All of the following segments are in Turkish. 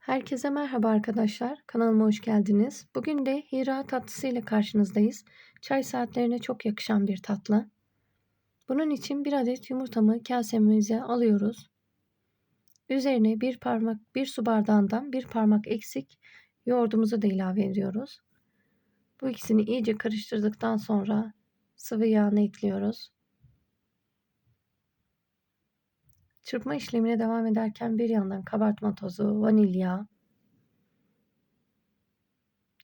Herkese merhaba arkadaşlar. Kanalıma hoş geldiniz. Bugün de Hira tatlısı ile karşınızdayız. Çay saatlerine çok yakışan bir tatlı. Bunun için bir adet yumurtamı kasemize alıyoruz. Üzerine bir parmak, bir su bardağından bir parmak eksik yoğurdumuzu da ilave ediyoruz. Bu ikisini iyice karıştırdıktan sonra sıvı yağını ekliyoruz. Çırpma işlemine devam ederken bir yandan kabartma tozu, vanilya,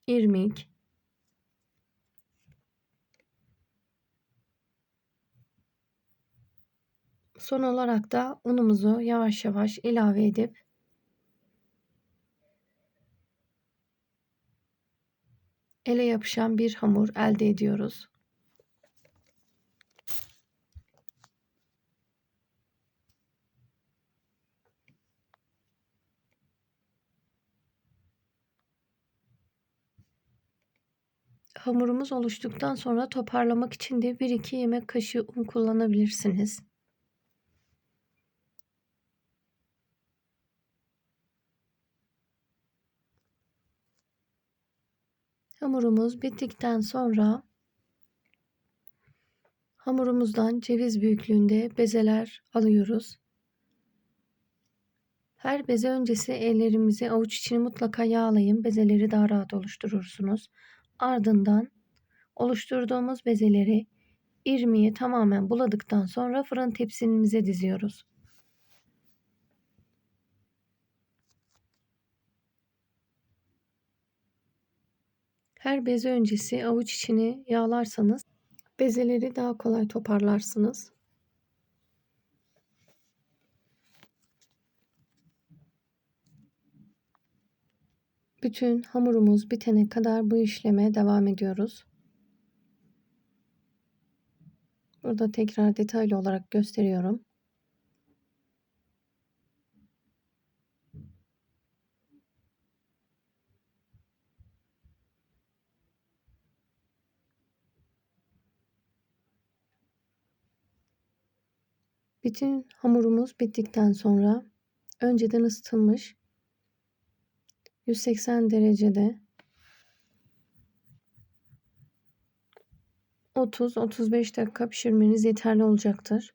irmik, son olarak da unumuzu yavaş yavaş ilave edip ele yapışan bir hamur elde ediyoruz. Hamurumuz oluştuktan sonra toparlamak için de 1-2 yemek kaşığı un kullanabilirsiniz. Hamurumuz bittikten sonra hamurumuzdan ceviz büyüklüğünde bezeler alıyoruz. Her beze öncesi ellerimizi avuç içini mutlaka yağlayın. Bezeleri daha rahat oluşturursunuz. Ardından oluşturduğumuz bezeleri irmiğe tamamen buladıktan sonra fırın tepsimize diziyoruz. Her beze öncesi avuç içini yağlarsanız bezeleri daha kolay toparlarsınız. Bütün hamurumuz bitene kadar bu işleme devam ediyoruz. Burada tekrar detaylı olarak gösteriyorum. Bütün hamurumuz bittikten sonra önceden ısıtılmış 180 derecede 30-35 dakika pişirmeniz yeterli olacaktır.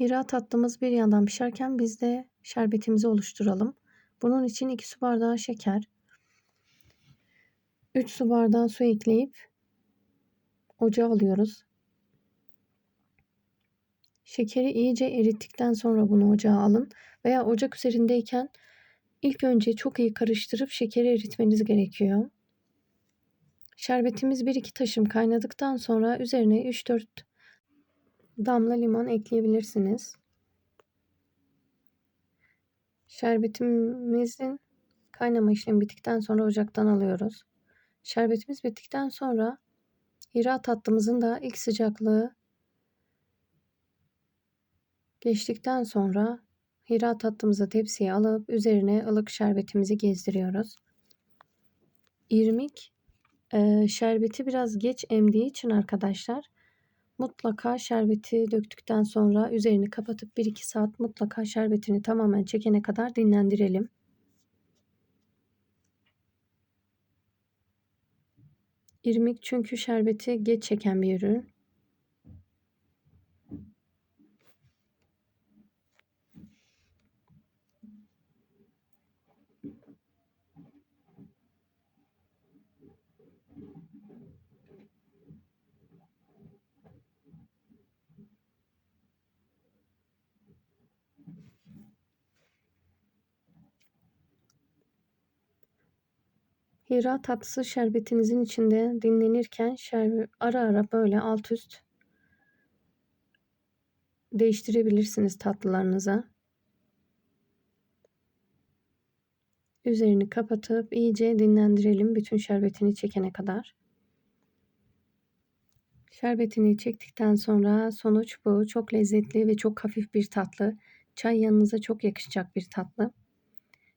Hira tatlımız bir yandan pişerken biz de şerbetimizi oluşturalım. Bunun için 2 su bardağı şeker, 3 su bardağı su ekleyip ocağa alıyoruz. Şekeri iyice erittikten sonra bunu ocağa alın veya ocak üzerindeyken ilk önce çok iyi karıştırıp şekeri eritmeniz gerekiyor. Şerbetimiz 1-2 taşım kaynadıktan sonra üzerine 3-4 damla limon ekleyebilirsiniz. Şerbetimizin kaynama işlemi bittikten sonra ocaktan alıyoruz. Şerbetimiz bittikten sonra hira tatlımızın da ilk sıcaklığı Geçtikten sonra hira tatlımızı tepsiye alıp üzerine ılık şerbetimizi gezdiriyoruz. İrmik e, şerbeti biraz geç emdiği için arkadaşlar mutlaka şerbeti döktükten sonra üzerini kapatıp 1-2 saat mutlaka şerbetini tamamen çekene kadar dinlendirelim. İrmik çünkü şerbeti geç çeken bir ürün. Hira tatlısı şerbetinizin içinde dinlenirken şerbe, ara ara böyle alt üst değiştirebilirsiniz tatlılarınıza. Üzerini kapatıp iyice dinlendirelim bütün şerbetini çekene kadar. Şerbetini çektikten sonra sonuç bu. Çok lezzetli ve çok hafif bir tatlı. Çay yanınıza çok yakışacak bir tatlı.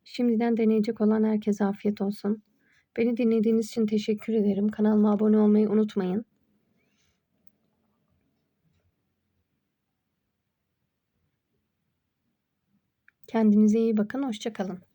Şimdiden deneyecek olan herkese afiyet olsun. Beni dinlediğiniz için teşekkür ederim. Kanalıma abone olmayı unutmayın. Kendinize iyi bakın. Hoşçakalın.